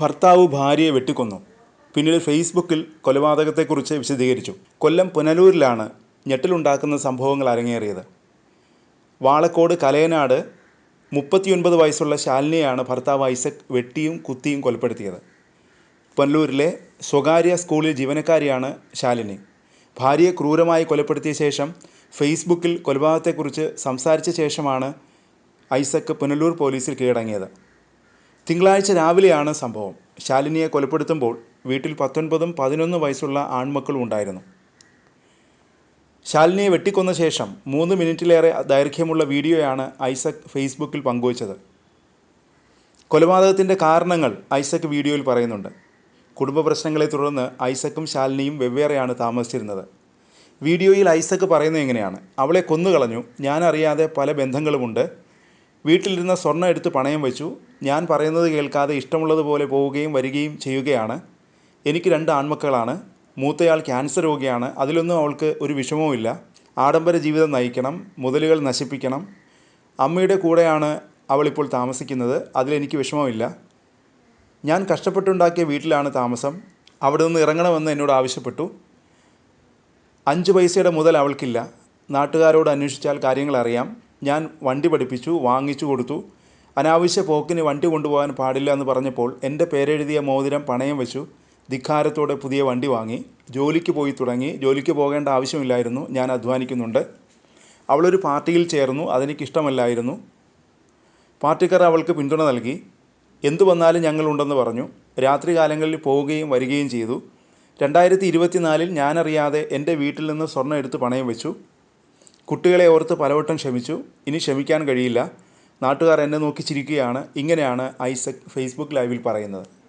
ഭർത്താവ് ഭാര്യയെ വെട്ടിക്കൊന്നു. പിന്നീട് ഫേസ്ബുക്കിൽ കൊലപാതകത്തെക്കുറിച്ച് വിശദീകരിച്ചു. കൊല്ലം പുനലൂരിലാണ് ഞെട്ടലുണ്ടാക്കുന്ന സംഭവങ്ങൾ അരങ്ങേറിയത്. വാളക്കോട് കലയനാട് മുപ്പത്തിയൊൻപത് വയസ്സുള്ള ശാലിനിയാണ് ഭർത്താവ് ഐസക് വെട്ടിയും കുത്തിയും കൊലപ്പെടുത്തിയത്. പുനലൂരിലെ സ്വകാര്യ സ്കൂളിൽ ജീവനക്കാരിയാണ് ശാലിനി. ഭാര്യയെ ക്രൂരമായി കൊലപ്പെടുത്തിയ ശേഷം ഫേസ്ബുക്കിൽ കൊലപാതകത്തെക്കുറിച്ച് സംസാരിച്ച ശേഷമാണ് ഐസക് പുനലൂർ പോലീസിൽ കീഴടങ്ങിയത്. തിങ്കളാഴ്ച രാവിലെയാണ് സംഭവം. ശാലിനിയെ കൊലപ്പെടുത്തുമ്പോൾ വീട്ടിൽ പത്തൊൻപതും പതിനൊന്ന് വയസ്സുള്ള ആൺമക്കളും ഉണ്ടായിരുന്നു. ശാലിനിയെ വെട്ടിക്കൊന്ന ശേഷം മൂന്ന് മിനിറ്റിലേറെ ദൈർഘ്യമുള്ള വീഡിയോയാണ് ഐസക് ഫേസ്ബുക്കിൽ പങ്കുവച്ചത്. കൊലപാതകത്തിന്റെ കാരണങ്ങൾ ഐസക് വീഡിയോയിൽ പറയുന്നുണ്ട്. കുടുംബ പ്രശ്നങ്ങളെ തുടർന്ന് ഐസക്കും ശാലിനിയും വെവ്വേറെയാണ് താമസിച്ചിരുന്നത്. വീഡിയോയിൽ ഐസക് പറയുന്നത് എങ്ങനെയാണ് അവളെ കൊന്നുകളഞ്ഞു. ഞാനറിയാതെ പല ബന്ധങ്ങളുമുണ്ട്. വീട്ടിലിരുന്ന സ്വർണം എടുത്ത് പണയം വെച്ചു. ഞാൻ പറയുന്നത് കേൾക്കാതെ ഇഷ്ടമുള്ളതുപോലെ പോവുകയും വരികയും ചെയ്യുകയാണ്. എനിക്ക് രണ്ട് ആൺമക്കളാണ്. മൂത്തയാൾ ക്യാൻസർ രോഗിയാണ്. അതിലൊന്നും അവൾക്ക് ഒരു വിഷമവുമില്ല ആഡംബര ജീവിതം നയിക്കണം. മുതലുകൾ നശിപ്പിക്കണം. അമ്മയുടെ കൂടെയാണ് അവളിപ്പോൾ താമസിക്കുന്നത്. അതിലെനിക്ക് വിഷമമില്ല ഞാൻ കഷ്ടപ്പെട്ടുണ്ടാക്കിയ വീട്ടിലാണ് താമസം. അവിടെ നിന്ന് ഇറങ്ങണമെന്ന് എന്നോട് ആവശ്യപ്പെട്ടു. അഞ്ച് പൈസയുടെ മുതൽ അവൾക്കില്ല. നാട്ടുകാരോട് അന്വേഷിച്ചാൽ കാര്യങ്ങൾ അറിയാം. ഞാൻ വണ്ടി പഠിപ്പിച്ചു വാങ്ങിച്ചു കൊടുത്തു. അനാവശ്യ പോക്കിന് വണ്ടി കൊണ്ടുപോകാൻ പാടില്ല എന്ന് പറഞ്ഞപ്പോൾ എന്റെ പേരെഴുതിയ മോതിരം പണയം വെച്ചു. ധിക്കാരത്തോടെ പുതിയ വണ്ടി വാങ്ങി. ജോലിക്ക് പോയി തുടങ്ങി. ജോലിക്ക് പോകേണ്ട ആവശ്യമില്ലായിരുന്നു. ഞാൻ അധ്വാനിക്കുന്നുണ്ട്. അവളൊരു പാർട്ടിയിൽ ചേർന്നു. അതെനിക്കിഷ്ടമല്ലായിരുന്നു. പാർട്ടിക്കാർ അവൾക്ക് പിന്തുണ നൽകി. എന്തു വന്നാലും ഞങ്ങളുണ്ടെന്ന് പറഞ്ഞു. രാത്രികാലങ്ങളിൽ പോവുകയും വരികയും ചെയ്തു. രണ്ടായിരത്തി ഇരുപത്തിനാലിൽ ഞാനറിയാതെ എന്റെ വീട്ടിൽ നിന്ന് സ്വർണം എടുത്ത് പണയം വെച്ചു. കുട്ടികളെ ഓർത്ത് പലവട്ടം ക്ഷമിച്ചു. ഇനി ക്ഷമിക്കാൻ കഴിയില്ല. നാട്ടുകാർ എന്നെ നോക്കി ചിരിക്കുകയാണ്. ഇങ്ങനെയാണ് ഐസക് ഫേസ്ബുക്ക് ലൈവിൽ പറയുന്നത്.